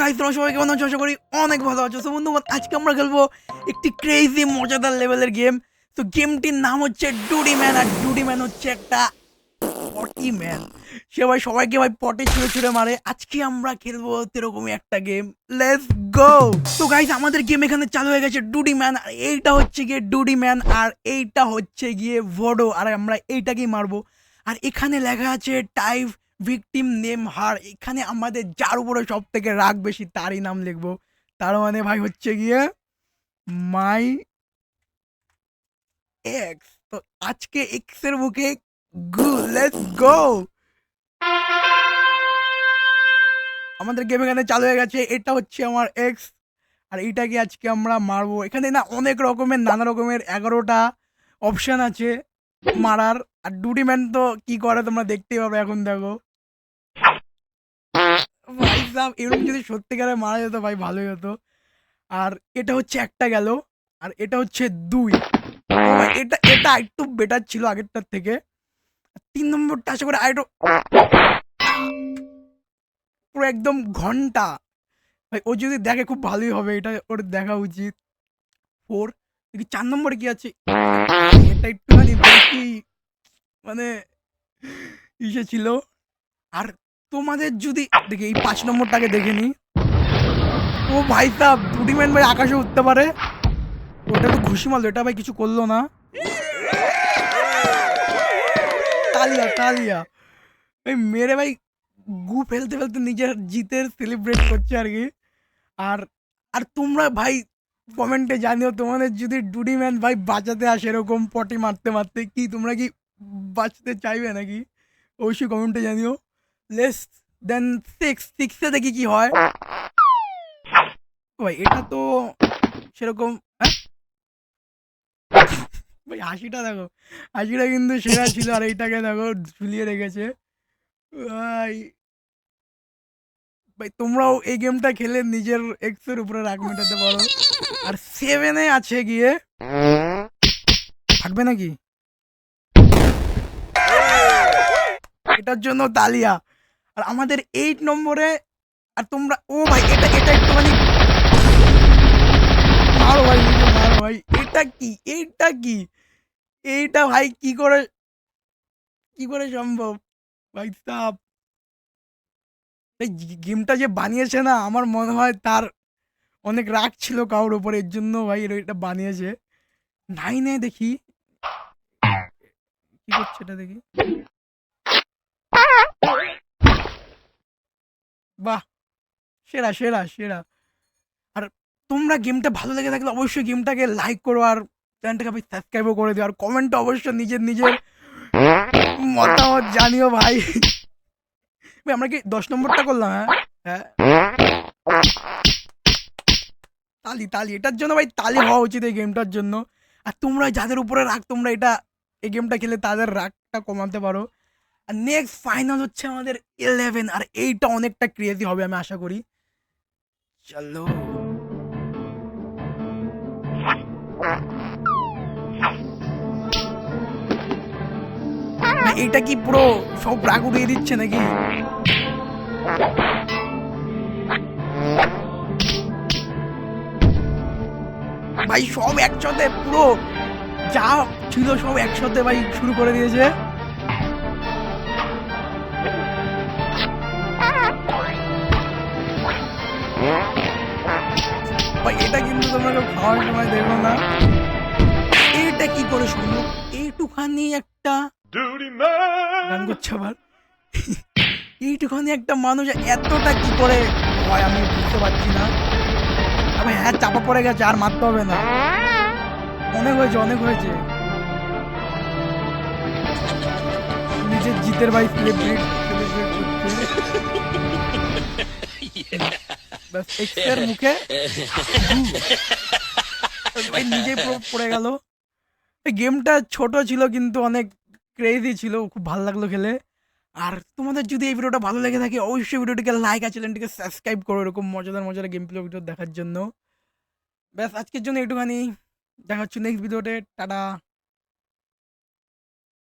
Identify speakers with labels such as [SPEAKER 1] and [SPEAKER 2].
[SPEAKER 1] Guys তোমরা সবাই কেমন আছো আশা করি অনেক ভালো আছো। তো বন্ধুগণ, আজকে আমরা খেলব একটি ক্রেজি মজাদার লেভেলের গেম তো গেমটির নাম হচ্ছে ডুডি ম্যান আর ডুডি ম্যান হচ্ছে একটা পটি ম্যান সে ভাই, সবাইকে ভাই পটে ছুঁড়ে ছুঁড়ে মারে। আজকে আমরা খেলব এরকমই একটা গেম লেটস গো তো গাইস আমাদের গেম এখানে চালু হয়ে গেছে ডুডি ম্যান আর এইটা হচ্ছে গিয়ে ডুডি ম্যান আর এইটা হচ্ছে গিয়ে ভোডো আর আমরা এইটাকেই মারবো। আর এখানে লেখা আছে টাইপ ভিকটিম নেম হার। এখানে আমাদের যার উপরে সব থেকে রাগ বেশি, তারই নাম লিখব। তার মানে ভাই হচ্ছে গিয়ে মাই এক্স তো আজকে এক্সের বুকে গু লেটস গো আমাদের গেম এখানে চালু হয়ে গেছে। এটা হচ্ছে আমার এক্স আর এইটাকে আজকে আমরা মারবো? এখানে না অনেক রকমের, নানা রকমের এগারোটা অপশন আছে মারার। আর ডুডি ম্যান তো কি করে তোমরা দেখতেই পাবে এখন, দেখো। ভাই এরকম যদি সত্যিকারে মারা যেত ভাই, ভালোই হতো। আর এটা হচ্ছে একটা গেল, আর এটা হচ্ছে দুই। এটা এটা একটু বেটার ছিল আগেরটার থেকে। তিন নম্বরটা আশা করে আরেকটু পুরো একদম ঘণ্টা। ভাই, ও যদি দেখে খুব ভালোই হবে, এটা ওর দেখা উচিত। ফোর, দেখি চার নম্বরে কি আছে? এটা একটুখানি মানে ইসে ছিল। আর তোমাদের যদি দেখি, এই পাঁচ নম্বরটাকে দেখে নি ও ভাই সাহ দুটি ম্যান ভাই আকাশে উঠতে পারে। ওটা তো ঘুষি মারলো এটা ভাই কিছু করল না। তালিয়া তালিয়া। এই মেরে ভাই গু ফেলতে ফেলতে নিজের জিতের সেলিব্রেট করছে আর কি। আর আর তোমরা ভাই কমেন্টে জানিও, তোমাদের যদি ডুডি ম্যান ভাই বাঁচাতে আসে এরকম পটি মারতে মারতে, কি তোমরা কি বাঁচতে চাইবে নাকি? অবশ্যই কমেন্টে জানিও। লেস দেন সিক্স সিক্সে দেখি কি হয়। ভাই, এটা তো সেরকম হ্যাঁ? ভাই, হাসিটা দেখো। হাসিটা কিন্তু সেরা ছিল, আর এইটাকে দেখো ঝুলিয়ে রেখেছে। ভাই ভাই, তোমরাও এই গেমটা খেলে নিজের এক্সের উপরে রাগ মেটাতে পারো। আর সেভেনে আছে গিয়ে, থাকবে নাকি? এটার জন্য তালিয়া। আর আমাদের এইট নম্বরে, আর তোমরা, ও ভাই, এটা এটা একটুখানি মারো ভাই মারো ভাই, এটা কি, এইটা কি? এইটা ভাই, কি করে কি করে সম্ভব? ভাই সাপ গেমটা যে বানিয়েছে না, আমার মনে হয় তার অনেক রাগ ছিল কারোর উপরে, এর জন্য ভাই এটা বানিয়েছে। নাইনে দেখি। কি করছে এটা দেখি। বাহ! সেরা সেরা সেরা। আর তোমরা গেমটা ভালো লেগে থাকলে অবশ্যই গেমটাকে লাইক করো আর চ্যানেলটাকে ভাই সাবস্ক্রাইবও করে দিও। আর কমেন্টে অবশ্যই নিজের নিজের মতামত জানিও ভাই। ভাই, আমরা কি দশ নম্বরটা করলাম হ্যাঁ? হ্যাঁ। তালি তালি। এটার জন্য ভাই তালি হওয়া উচিত এই গেমটার জন্য। আর তোমরা যাদের উপরে রাগ, তোমরা এটা, এই গেমটা খেলে তাদের রাগটা কমাতে পারো। আর নেক্সট ফাইনাল হচ্ছে আমাদের ইলেভেন আর এইটা অনেকটা ক্রিয়েটিভ হবে আমি আশা করি। চলো। এইটা কি পুরো সব রাগ উড়িয়ে দিচ্ছে নাকি? ভাই, সব একসাথে পুরো যা ছিল সব একসাথে ভাই শুরু করে দিয়েছে। তোমরা খাওয়ার সময় দেখো না। এটা কি করে সম্ভব? এইটুখানি একটা গান করছে আবার এইটুখানি একটা মানুষ এতটা কি করে হয় আমি বুঝতে পারছি না। তবে হ্যাঁ চাপা পড়ে গেছে, আর মারতে হবে না। অনেক হয়েছে অনেক হয়েছে। নিজের জিতের ভাই সেলিব্রেট সেলিব্রেট করছে ব্যাস এক্সের মুখে। ভাই নিজেই পড়ে গেল। এই গেমটা ছোট ছিল কিন্তু অনেক ক্রেজি ছিল খুব ভালো লাগল খেলে। আর তোমাদের যদি এই ভিডিওটা ভালো লেগে থাকে অবশ্যই ভিডিওটিকে লাইক আর চ্যানেলটিকে সাবস্ক্রাইব করো এরকম মজাদার মজাদার গেম প্লে ভিডিও দেখার জন্য। ব্যাস আজকের জন্য একটুখানি দেখা হচ্ছে নেক্সট ভিডিওতে টাটা।